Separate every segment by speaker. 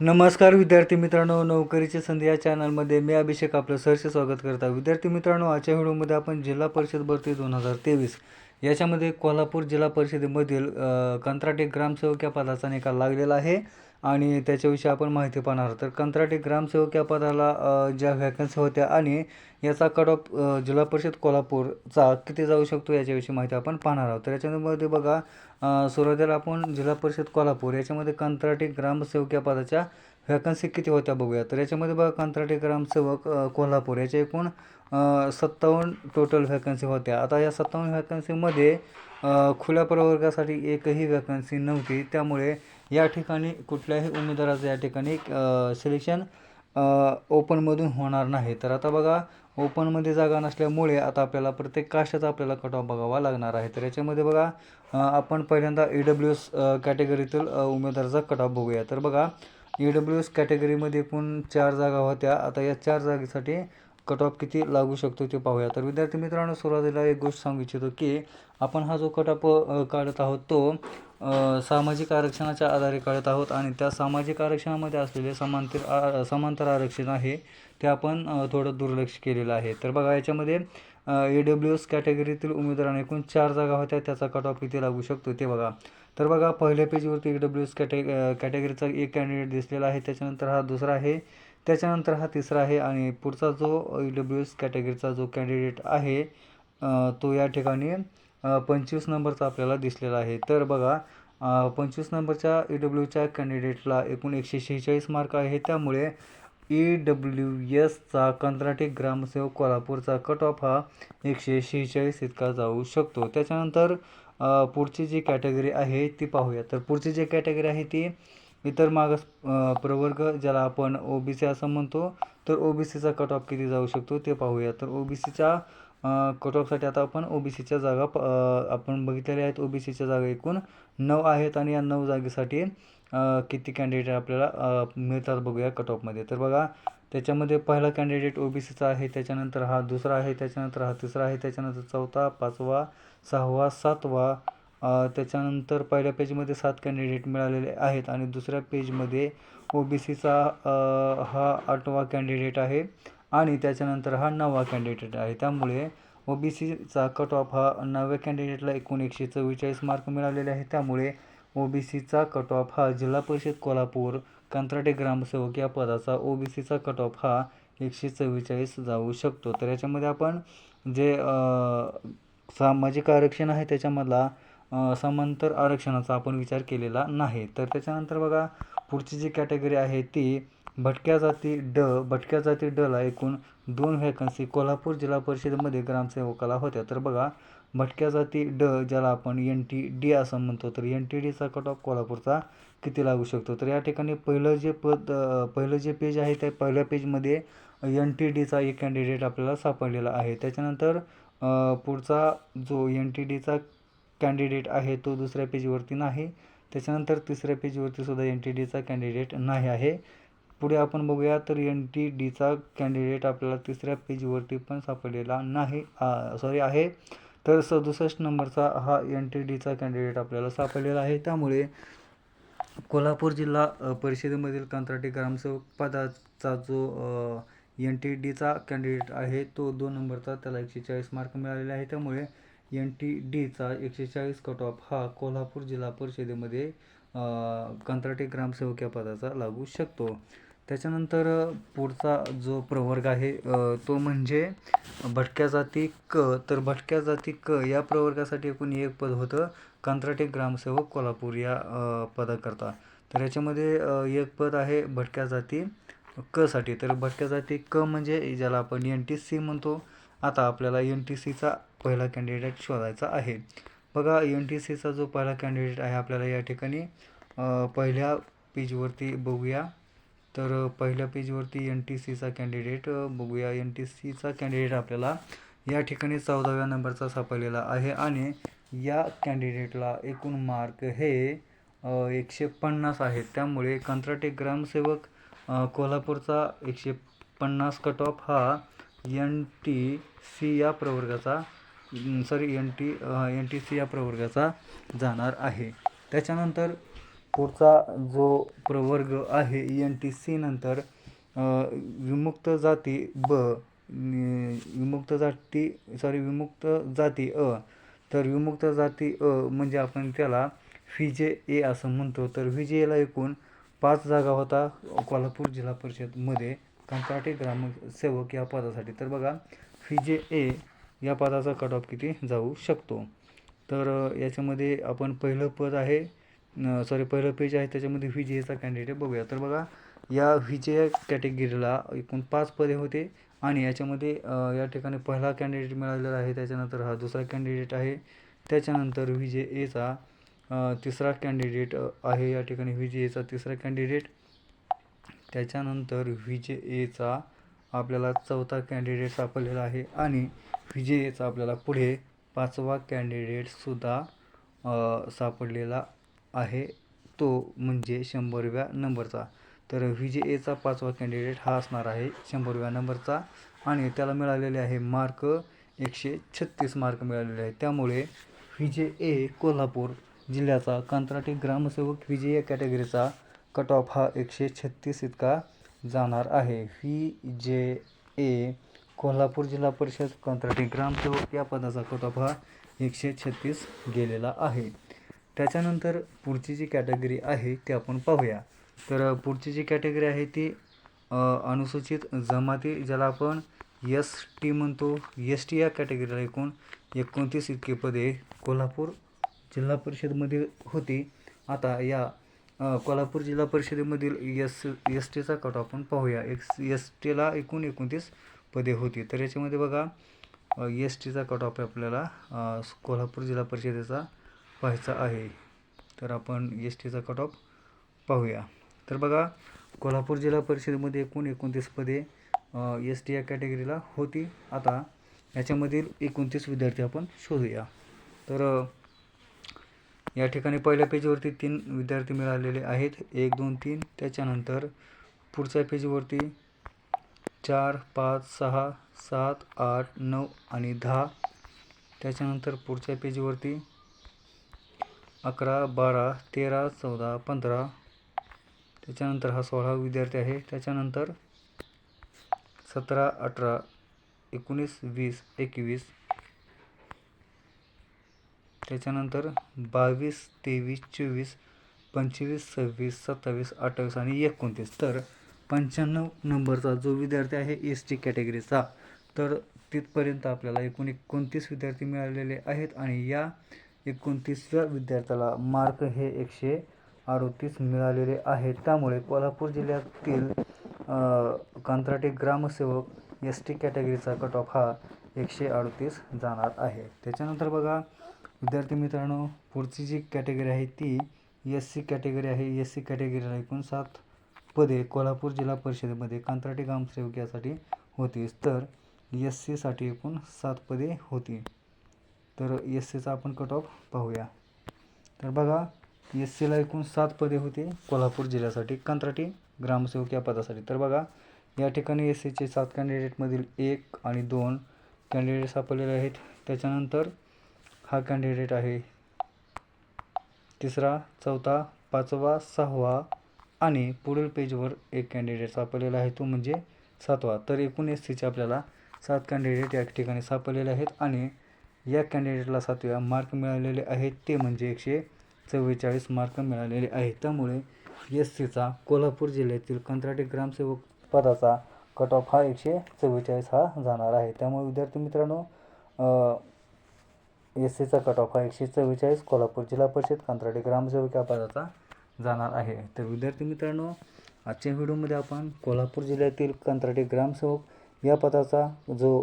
Speaker 1: नमस्कार विद्यार्थी मित्रांनो नोकरीची संधी या चॅनलमध्ये मी अभिषेक आपलं सहर्ष स्वागत करता विद्यार्थी मित्रांनो आजच्या व्हिडिओमध्ये आपण जिल्हा परिषद भरती दोन हजार तेवीस याच्यामध्ये कोल्हापूर जिल्हा परिषदेमधील कंत्राटी ग्रामसेवक या पदाचा निकाल लागलेला आहे. आणि त्याच्याविषयी आपण माहिती पाहणार आहोत. तर कंत्राटी ग्रामसेवक या पदाला ज्या व्हॅकन्सी होत्या आणि याचा कट ऑफ जिल्हा परिषद कोल्हापूरचा किती जाऊ शकतो याच्याविषयी माहिती आपण पाहणार आहोत. तर याच्यामध्ये बघा सुरुवातीला आपण जिल्हा परिषद कोल्हापूर याच्यामध्ये कंत्राटी ग्रामसेवक या पदाच्या व्हॅकन्सी किती होत्या बघूया. तर याच्यामध्ये बघा कंत्राटी ग्रामसेवक कोल्हापूर याच्या एकूण सत्तावन्न टोटल व्हॅकन्सी होत्या. आता या सत्तावन्न व्हॅकन्सीमध्ये खुल्या प्रवर्गासाठी एकही व्हॅकन्सी नव्हती. त्यामुळे या ठिकाणी कुठल्याही उमेदवाराचं या ठिकाणी सिलेक्शन ओपनमधून होणार नाही. तर आता बघा ओपनमध्ये जागा नसल्यामुळे आता आपल्याला प्रत्येक कास्टचा आपल्याला कट ऑफ बघावा लागणार आहे. तर याच्यामध्ये बघा आपण पहिल्यांदा ई डब्ल्यू एस कॅटेगरीतील उमेदवाराचा कट ऑफ बघूया. तर बघा ई डब्ल्यू एस कॅटेगरीमध्ये एकूण चार जागा होत्या. आता या चार जागेसाठी कट ऑफ किती लागू शकतो ते पाहूया. तर विद्यार्थी मित्रांनो सुरुवातीला एक गोष्ट सांगू इच्छितो की आपण हा जो कट ऑफ काढत आहोत तो सामाजिक आरक्षणाच्या आधारे काढत आहोत आणि त्या सामाजिक आरक्षणामध्ये असलेले समांतर आ- समांतर आरक्षण आहे ते आपण थोडं दुर्लक्ष केलेलं आहे. तर बघा याच्यामध्ये ए डब्ल्यू एस कॅटेगरीतील उमेदवारांना एकूण चार जागा होत्या त्याचा कट ऑफ किती लागू शकतो ते बघा. तर बघा पहिल्या पेजवरती ए डब्ल्यू एस कॅटे कॅटेगरीचा एक कॅन्डिडेट दिसलेला आहे त्याच्यानंतर हा दुसरा आहे त्याच्यानंतर हा तिसरा आहे आणि पुढचा जो ई डब्ल्यू एस कॅटेगरीचा जो कॅन्डिडेट आहे तो या ठिकाणी पंचवीस नंबरचा आपल्याला दिसलेला आहे. तर बघा पंचवीस नंबरच्या ई डब्ल्यूच्या कॅन्डिडेटला एकूण एकशे शेहेचाळीस मार्क आहे. त्यामुळे ई डब्ल्यू एसचा कंत्राटी ग्रामसेवक कोल्हापूरचा कट ऑफ हा एकशे शेहेचाळीस इतका जाऊ शकतो. त्याच्यानंतर पुढची जी कॅटेगरी आहे ती पाहूया. तर पुढची जी कॅटेगरी आहे ती इतर मागास प्रवर्ग ज्याला आपण ओ बी सी असं म्हणतो तर ओ बी सीचा कट ऑफ किती जाऊ शकतो ते पाहूया. तर ओ बी सीच्या कट ऑफसाठी आता आपण ओ बी सीच्या जागा आपण बघितलेल्या आहेत ओ बी सीच्या जागा एकूण नऊ आहेत आणि या नऊ जागेसाठी किती कॅन्डिडेट आपल्याला मिळतात बघूया कट ऑफमध्ये तर बघा त्याच्यामध्ये पहिला कॅन्डिडेट ओ बी सीचा आहे त्याच्यानंतर हा दुसरा आहे त्याच्यानंतर हा तिसरा आहे त्याच्यानंतर चौथा पाचवा सहावा सातवा त्याच्यानंतर पहिल्या पेजमध्ये सात कॅन्डिडेट मिळालेले आहेत आणि दुसऱ्या पेजमध्ये ओ बी सीचा हा आठवा कॅन्डिडेट आहे. आणि त्याच्यानंतर हा नवा कॅन्डिडेट आहे. त्यामुळे ओ बी सीचा कट ऑफ हा नव्या कॅन्डिडेटला एकूण एकशे चव्वेचाळीस मार्क मिळालेले आहे त्यामुळे ओ बी सीचा कट ऑफ हा जिल्हा परिषद कोल्हापूर कंत्राटे ग्रामसेवक या पदाचा ओ बी सीचा कट ऑफ हा एकशे चव्वेचाळीस जाऊ शकतो. तर याच्यामध्ये आपण जे सामाजिक आरक्षण आहे त्याच्यामधला समांतर आरक्षणाचा आपण विचार केलेला नाही. तर त्याच्यानंतर बघा पुढची जी कॅटेगरी आहे ती भटक्या जाती ड भटक्या जाती डला एकूण दोन व्हॅकन्सी कोल्हापूर जिल्हा परिषदेमध्ये ग्रामसेवकाला होत्या. तर बघा भटक्या जाती ड ज्याला आपण एन टी डी असं म्हणतो तर एन टी डीचा कट ऑफ कोल्हापूरचा किती लागू शकतो? तर या ठिकाणी पहिलं जे पद पहिलं जे पेज आहे त्या पहिल्या पेजमध्ये एन टी डीचा एक कॅन्डिडेट आपल्याला सापडलेला आहे. त्याच्यानंतर पुढचा जो एन टी डीचा कॅन्डिडेट आहे तो दुसऱ्या पेजवरती नाही. त्याच्यानंतर तिसऱ्या पेजवरती सुद्धा एन टी डीचा कॅन्डिडेट नाही आहे. पुढे आपण बघूया तर एन टी डीचा कॅन्डिडेट आपल्याला तिसऱ्या पेजवरती पण सापडलेला नाही सॉरी आहे. तर सदुसष्ट नंबरचा हा एन टी डीचा कॅन्डिडेट आपल्याला सापडलेला आहे. त्यामुळे कोल्हापूर जिल्हा परिषदेमधील कंत्राटी ग्रामसेवक पदाचा जो एन टी डीचा कॅन्डिडेट आहे तो दोन नंबरचा त्याला एकशे चाळीस मार्क मिळालेले आहे. त्यामुळे एन टी डीचा एकशे चाळीस कट ऑफ हा कोल्हापूर जिल्हा परिषदेमध्ये कंत्राटी ग्रामसेवक या पदाचा लागू शकतो. त्याच्यानंतर पुढचा जो प्रवर्ग आहे तो म्हणजे भटक्या जाती क. तर भटक्या जाती क या प्रवर्गासाठी एकूण एक पद होतं कंत्राटी ग्रामसेवक कोल्हापूर या पदाकरता. तर याच्यामध्ये एक पद आहे भटक्या जाती कसाठी तर भटक्या जाती क म्हणजे ज्याला आपण एन टी सी म्हणतो. आता आपल्याला एन टी सीचा पहिला कॅन्डिडेट शोधायचा आहे. बघा एन टी सीचा जो पहिला कॅन्डिडेट आहे आपल्याला या ठिकाणी पहिल्या पेजवरती बघूया. तर पहिल्या पेजवरती एन टी सीचा कॅन्डिडेट बघूया. एन टी सीचा कॅन्डिडेट आपल्याला या ठिकाणी चौदाव्या नंबरचा सापडलेला आहे आणि या कॅन्डिडेटला एकूण मार्क हे एकशे पन्नास आहेत. त्यामुळे कंत्राटे ग्रामसेवक कोल्हापूरचा एकशे पन्नास कट ऑफ हा एन टी सी या प्रवर्गाचा sorry N T N T C या प्रवर्गाचा जाणार आहे. त्याच्यानंतर पुढचा जो प्रवर्ग आहे एन टी सी नंतर विमुक्त जाती ब विमुक्त जाती सॉरी विमुक्त जाती अ तर विमुक्त जाती अ म्हणजे आपण त्याला व्ही जे ए असं म्हणतो. तर व्ही जे एला एकूण पाच जागा होता कोल्हापूर जिल्हा परिषदमध्ये. कंत्राटी ग्रामसेवक या पदासाठी. तर बघा व्ही जे ए या पदाचा कट ऑफ किती जाऊ शकतो. तर याच्यामध्ये आपण पहिलं पद आहे सॉरी पहिलं पेज आहे त्याच्यामध्ये व्ही जे एचा कॅन्डिडेट बघूया. तर बघा या व्हिजे कॅटेगरीला एकूण पाच पदे होते आणि याच्यामध्ये या ठिकाणी पहिला कॅन्डिडेट मिळालेला आहे. त्याच्यानंतर हा दुसरा कॅन्डिडेट आहे. त्याच्यानंतर व्ही जे एचा तिसरा कॅन्डिडेट आहे. या ठिकाणी व्ही जे एचा तिसरा कॅन्डिडेट त्याच्यानंतर व्ही जे एचा आपल्याला चौथा कॅन्डिडेट सापडलेला आहे आणि व्ही जे एचा आपल्याला पुढे पाचवा कॅन्डिडेटसुद्धा सापडलेला आहे. तो म्हणजे शंभरव्या नंबरचा. तर व्ही जे एचा पाचवा कॅन्डिडेट हा असणार आहे शंभरव्या नंबरचा. आणि त्याला मिळालेले आहे मार्क एकशे छत्तीस मार्क मिळालेले आहे त्यामुळे व्ही जे ए कोल्हापूर जिल्ह्याचा कंत्राटी ग्रामसेवक व्ही जे ए कॅटेगरीचा कट ऑफ हा एकशे छत्तीस इतका जाणार आहे. व्ही जे ए कोल्हापूर जिल्हा परिषद कंत्राटी ग्रामसेवक या पदाचा कट ऑफ हा एकशे छत्तीस गेलेला आहे. त्याच्यानंतर पुढची जी कॅटेगरी आहे ती आपण पाहूया. तर पुढची जी कॅटेगरी आहे ती अनुसूचित जमाती ज्याला आपण एस टी म्हणतो. एस टी या कॅटेगरीला एकूण एकोणतीस इतके पदे कोल्हापूर जिल्हा परिषदमध्ये होती. आता या कोल्हापूर जिल्हा परिषदेमधील एस एस टीचा कट आपण पाहूया. एक्स एस टीला एकूण एकोणतीस पदे होती. तर याच्यामध्ये बघा एस टीचा कट ऑफ आपल्याला कोल्हापूर जिल्हा परिषदेचा पाहायचा आहे. तर आपण एस टीचा कट ऑफ पाहूया. तर बघा कोल्हापूर जिल्हा परिषदेमध्ये एकूण एकोणतीस पदे एस टी या कॅटेगरीला होती. आता याच्यामधील एकोणतीस विद्यार्थी आपण शोधूया. तर या ठिकाणी पहिल्या पेजवरती तीन विद्यार्थी मिळालेले आहेत. एक दोन तीन. त्याच्यानंतर पुढच्या पेजवरती चार पाच सहा सात आठ नऊ आणि दहा. त्याच्यानंतर पुढच्या पेजवरती अकरा बारा तेरा चौदा पंधरा. त्याच्यानंतर हा सोळा विद्यार्थी आहे. त्याच्यानंतर सतरा अठरा एकोणीस वीस एकवीस. त्याच्यानंतर बावीस तेवीस चोवीस पंचवीस सव्वीस सत्तावीस अठ्ठावीस आणि एकोणतीस. तर पंच्याण्णव नंबरचा जो विद्यार्थी आहे एस टी कॅटेगरीचा तर तिथपर्यंत आपल्याला एकूण एकोणतीस विद्यार्थी मिळालेले आहेत आणि या एकोणतीसव्या विद्यार्थ्याला मार्क हे एकशे अडतीस मिळालेले आहेत. त्यामुळे कोल्हापूर जिल्ह्यातील कंत्राटी ग्रामसेवक एस टी कॅटेगरीचा कट ऑफ हा एकशे अडतीस जाणार आहे. त्याच्यानंतर बघा विद्यार्थी मित्रांनो पुढची जी कॅटेगरी आहे ती एस सी कॅटेगरी आहे. एस सी कॅटेगरीला एकूण सात पदे कोल्हापूर जिल्हा परिषदेमध्ये कंत्राटी ग्रामसेवक यासाठी होतीच तर एस सीसाठी एकूण सात पदे होती. तर एस सीचा आपण कट ऑफ पाहूया. तर बघा एस सीला एकूण सात पदे होते कोल्हापूर जिल्ह्यासाठी कंत्राटी ग्रामसेवक या पदासाठी. तर बघा या ठिकाणी एस सीचे सात कॅन्डिडेटमधील एक आणि दोन कॅन्डिडेट सापडलेले आहेत. त्याच्यानंतर हा कॅन्डिडेट आहे तिसरा चौथा पाचवा सहावा आणि पुढील पेजवर एक कॅन्डिडेट सापडलेला आहे. तो म्हणजे सातवा. तर एकूण एस सीचे आपल्याला सात कॅन्डिडेट या ठिकाणी सापडलेले आहेत आणि या कॅन्डिडेटला सातव्या मार्क मिळालेले आहेत. ते म्हणजे एकशे चव्वेचाळीस मार्क मिळालेले आहेत. त्यामुळे एस सीचा कोल्हापूर जिल्ह्यातील कंत्राटी ग्रामसेवक पदाचा कट ऑफ हा एकशे चव्वेचाळीस हा जाणार आहे. त्यामुळे विद्यार्थी मित्रांनो एस सीचा कट ऑफ हा एकशे चव्वेचाळीस कोल्हापूर जिल्हा परिषद कंत्राटी ग्रामसेवक या पदाचा जाणार आहे. तर विद्यार्थी मित्रांनो आजच्या व्हिडिओमध्ये आपण कोल्हापूर जिल्ह्यातील कंत्राटी ग्रामसेवक या पदाचा जो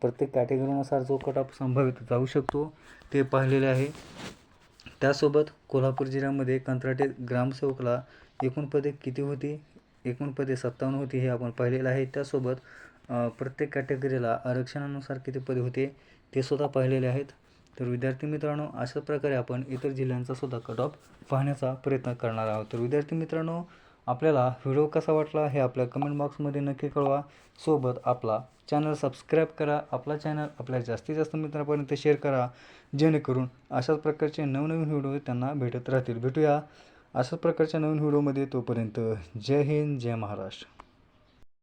Speaker 1: प्रत्येक कॅटेगरीनुसार जो कट ऑफ संभावित जाऊ शकतो ते पाहिलेले आहे. त्यासोबत कोल्हापूर जिल्ह्यामध्ये कंत्राटी ग्रामसेवकला एकूण पदे किती होती? एकूण पदे सत्तावन्न होती हे आपण पाहिलेलं आहे. त्यासोबत प्रत्येक कॅटेगरीला आरक्षणानुसार किती पदे होते ते सुद्धा पाहिलेले आहेत. तर विद्यार्थी मित्रांनो अशा प्रकारे आपण इतर जिल्ह्यांचा सुद्धा कट ऑफ पाहण्याचा प्रयत्न करणार आहोत. तर विद्यार्थी मित्रांनो आपल्याला व्हिडिओ कसा वाटला हे आपल्या कमेंट बॉक्समध्ये नक्की कळवा. सोबत आपला चॅनल सबस्क्राईब करा. आपला चॅनल आपल्या जास्तीत जास्त मित्रांपर्यंत शेअर करा. जेणेकरून अशाच प्रकारचे नवनवीन व्हिडिओ त्यांना भेटत राहतील. भेटूया अशाच प्रकारच्या नवीन व्हिडिओमध्ये तोपर्यंत जय हिंद जय महाराष्ट्र.